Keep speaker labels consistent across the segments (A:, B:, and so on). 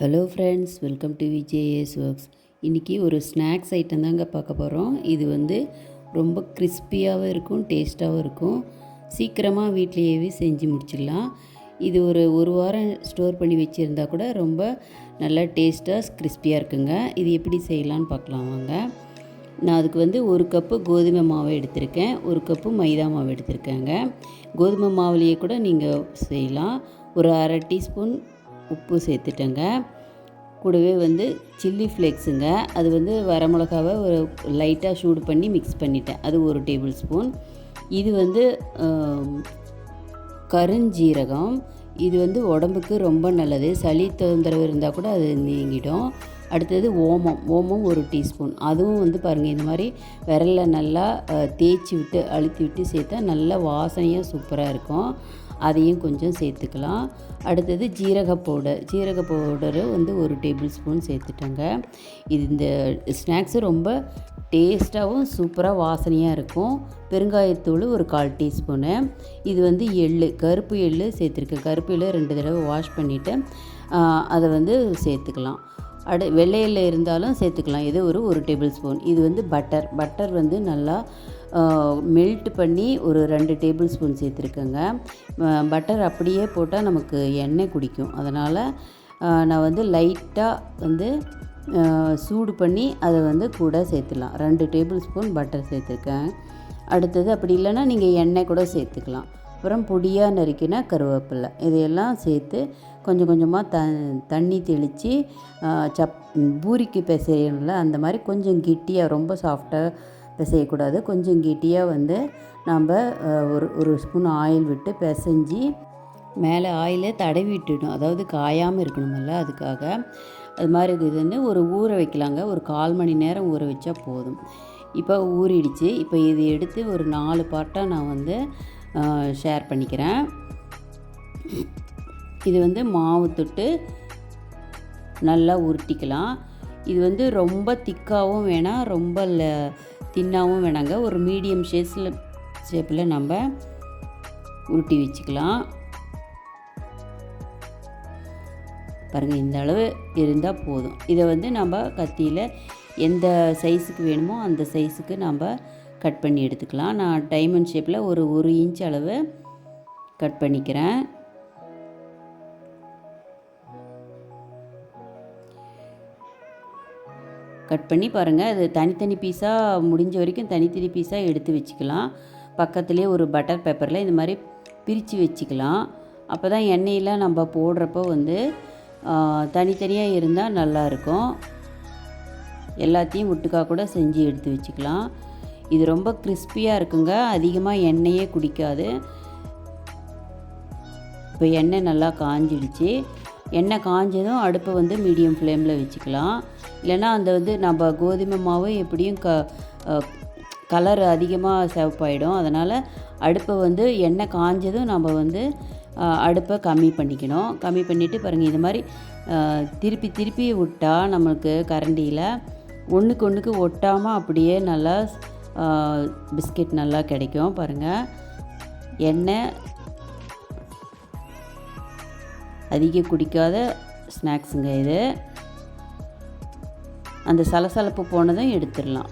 A: Hello friends welcome to VJS works இன்றைக்கி ஒரு snacks item தாங்க பார்க்க போகிறோம் இது வந்து ரொம்ப கிறிஸ்பியாகவும் இருக்கும் டேஸ்ட்டாகவும் இருக்கும். சீக்கிரமாக வீட்லேயே செஞ்சு முடிச்சிடலாம். இது ஒரு ஒரு வாரம் ஸ்டோர் பண்ணி வச்சுருந்தா கூட ரொம்ப நல்லா டேஸ்ட்டாக கிறிஸ்பியாக இருக்குங்க. இது எப்படி செய்யலான்னு பார்க்கலாம் வாங்க. நான் அதுக்கு வந்து ஒரு கப்பு கோதுமை மாவு எடுத்திருக்கேன். ஒரு கப்பு மைதா மாவு எடுத்திருக்கேங்க. கோதுமை மாவுலேயே கூட நீங்கள் செய்யலாம். ஒரு அரை டீஸ்பூன் உப்பு சேர்த்துட்டேங்க. கூடவே வந்து சில்லி ஃப்ளேக்ஸுங்க. அது வந்து வரமிளகாவை ஒரு லைட்டாக சூடு பண்ணி மிக்ஸ் பண்ணிட்டேன். அது ஒரு டேபிள் ஸ்பூன். இது வந்து கருஞ்சீரகம். இது வந்து உடம்புக்கு ரொம்ப நல்லது. சளி தொந்தரவு இருந்தால் கூட அது நீங்கிடும். அடுத்தது ஓமம். ஓமம் ஒரு டீஸ்பூன். அதுவும் வந்து பாருங்கள் இந்த மாதிரி விரலில் நல்லா தேய்ச்சி விட்டு அழுத்தி விட்டு சேர்த்தா நல்லா வாசனையாக சூப்பராக இருக்கும். அதையும் கொஞ்சம் சேர்த்துக்கலாம். அடுத்தது ஜீரக பவுடர் ஜீரக பவுடரு வந்து ஒரு டேபிள் ஸ்பூன் சேர்த்துட்டேங்க. இது இந்த ஸ்நாக்ஸு ரொம்ப டேஸ்ட்டாகவும் சூப்பராக வாசனையாக இருக்கும். பெருங்காயத்தூள் ஒரு கால் டீஸ்பூனு. இது வந்து எள் கருப்பு எள்ளு சேர்த்துருக்கேன். கருப்பு எள்ளு ரெண்டு தடவை வாஷ் பண்ணிவிட்டு அதை வந்து சேர்த்துக்கலாம். அடு வெள்ளையில் இருந்தாலும் சேர்த்துக்கலாம். இது ஒரு ஒரு டேபிள் ஸ்பூன். இது வந்து பட்டர். பட்டர் வந்து நல்லா மெல்ட் பண்ணி ஒரு ரெண்டு டேபிள் ஸ்பூன் சேர்த்துருக்கேங்க பட்டர் அப்படியே போட்டால் நமக்கு எண்ணெய் குடிக்கும். அதனால் நான் வந்து லைட்டாக வந்து சூடு பண்ணி அதை வந்து கூட சேர்த்துலாம். ரெண்டு டேபிள் ஸ்பூன் பட்டர் சேர்த்துருக்கேன். அடுத்தது அப்படி இல்லைன்னா நீங்கள் எண்ணெய் கூட சேர்த்துக்கலாம். அப்புறம் பொடியாக நறுக்கின கருவேப்பிலை. இதையெல்லாம் சேர்த்து கொஞ்சம் கொஞ்சமாக த தண்ணி தெளித்து சப் பூரிக்கு பிசையணும்ல அந்த மாதிரி கொஞ்சம் கெட்டியாக ரொம்ப சாஃப்டாக பிசையக்கூடாது கொஞ்சம் கெட்டியாக வந்து நம்ம ஒரு ஒரு ஸ்பூன் ஆயில் விட்டு பிசைஞ்சு மேலே ஆயிலை தடவி விட்டுடணும். அதாவது காயாமல் இருக்கணுமில்ல அதுக்காக. அது மாதிரி இது வந்து ஒரு ஊற வைக்கலாங்க. ஒரு கால் மணி நேரம் ஊற வச்சா போதும். இப்போ ஊறிடுச்சு. இப்போ இது எடுத்து ஒரு நாலு பாட்டாக நான் வந்து ஷேர் பண்ணிக்கிறேன். இது வந்து மாவு தொட்டு நல்லா உருட்டிக்கலாம். இது வந்து ரொம்ப திக்காகவும் வேணாம். ரொம்ப ல தின்னாகவும் வேணாங்க. ஒரு மீடியம் ஷேஸில் ஷேப்பில் நம்ம உருட்டி வச்சுக்கலாம். பாருங்கள் இந்த அளவு இருந்தால் போதும். இதை வந்து நம்ம கத்தியில் எந்த சைஸுக்கு வேணுமோ அந்த சைஸுக்கு நம்ம கட் பண்ணி எடுத்துக்கலாம். நான் டைமண்ட் ஷேப்பில் ஒரு ஒரு இன்ச் அளவு கட் பண்ணிக்கிறேன். கட் பண்ணி பாருங்கள் அது தனித்தனி பீஸாக முடிஞ்ச வரைக்கும் தனித்தனி பீஸாக எடுத்து வச்சுக்கலாம். பக்கத்துலேயே ஒரு பட்டர் பேப்பரில் இந்த மாதிரி பிரித்து வச்சுக்கலாம். அப்போ தான் எண்ணெயில் நம்ம போடுறப்போ வந்து தனித்தனியாக இருந்தால் நல்லாயிருக்கும் எல்லாத்தையும் ஒட்டுக்கா கூட செஞ்சு எடுத்து வச்சுக்கலாம். இது ரொம்ப கிறிஸ்பியாக இருக்குங்க. அதிகமாக எண்ணெயே குடிக்காது. இப்போ எண்ணெய் நல்லா காஞ்சிடுச்சு. எண்ணெய் காஞ்சதும் அடுப்பை வந்து மீடியம் ஃப்ளேமில் வச்சுக்கலாம். இல்லைன்னா அந்த வந்து நம்ம கோதுமை மாவு எப்படியும் க கலர் அதிகமாக சிவப்பாயிடும் அதனால் அடுப்பை வந்து எண்ணெய் காஞ்சதும் நம்ம வந்து அடுப்பை கம்மி பண்ணிக்கணும். கம்மி பண்ணிவிட்டு பாருங்கள் இது மாதிரி திருப்பி திருப்பி விட்டால் நம்மளுக்கு கரண்டியில் ஒன்றுக்கு ஒன்றுக்கு ஒட்டாமல் அப்படியே நல்லா பிஸ்கெட் நல்லா கிடைக்கும். பாருங்கள் எண்ணெய் அதிக குடிக்காத ஸ்நாக்ஸுங்க இது. அந்த சலசலப்பு போனதும் எடுத்துடலாம்.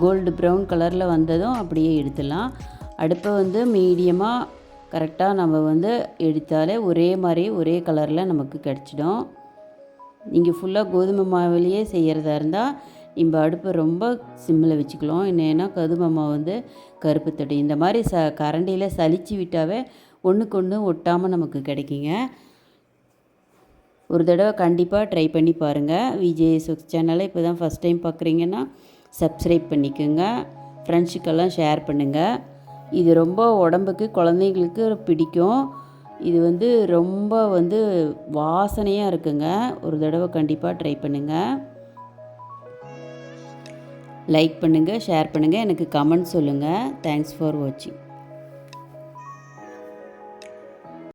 A: கோல்டு ப்ரௌன் கலரில் வந்ததும் அப்படியே எடுத்துடலாம். அடுப்பை வந்து மீடியமாக கரெக்டாக நம்ம வந்து எடுத்தாலே ஒரே மாதிரி ஒரே கலரில் நமக்கு கிடச்சிடும். நீங்கள் ஃபுல்லாக கோதுமை மாவுலேயே செய்கிறதா இருந்தால் நம்ம அடுப்பை ரொம்ப சிம்மில் வச்சுக்கலாம். என்னன்னா கோதுமை வந்து கருப்பு தடி இந்த மாதிரி ச கரண்டியில் சலிச்சு விட்டாவே ஒன்றுக்கு ஒன்று ஒட்டாமல் நமக்கு கிடைக்குங்க. ஒரு தடவை கண்டிப்பாக ட்ரை பண்ணி பாருங்கள் விஜய் சுக்ஸ் சேனலை இப்போ தான் ஃபஸ்ட் டைம் பார்க்குறீங்கன்னா சப்ஸ்கிரைப் பண்ணிக்கோங்க. ஃப்ரெண்ட்ஸுக்கெல்லாம் ஷேர் பண்ணுங்கள் இது ரொம்ப உடம்புக்கு குழந்தைங்களுக்கு பிடிக்கும். இது வந்து ரொம்ப வந்து வாசனையாக இருக்குங்க. ஒரு தடவை கண்டிப்பாக ட்ரை பண்ணுங்கள் லைக் பண்ணுங்கள் ஷேர் பண்ணுங்கள் எனக்கு கமெண்ட் சொல்லுங்கள் தேங்க்ஸ் ஃபார் வாட்சிங்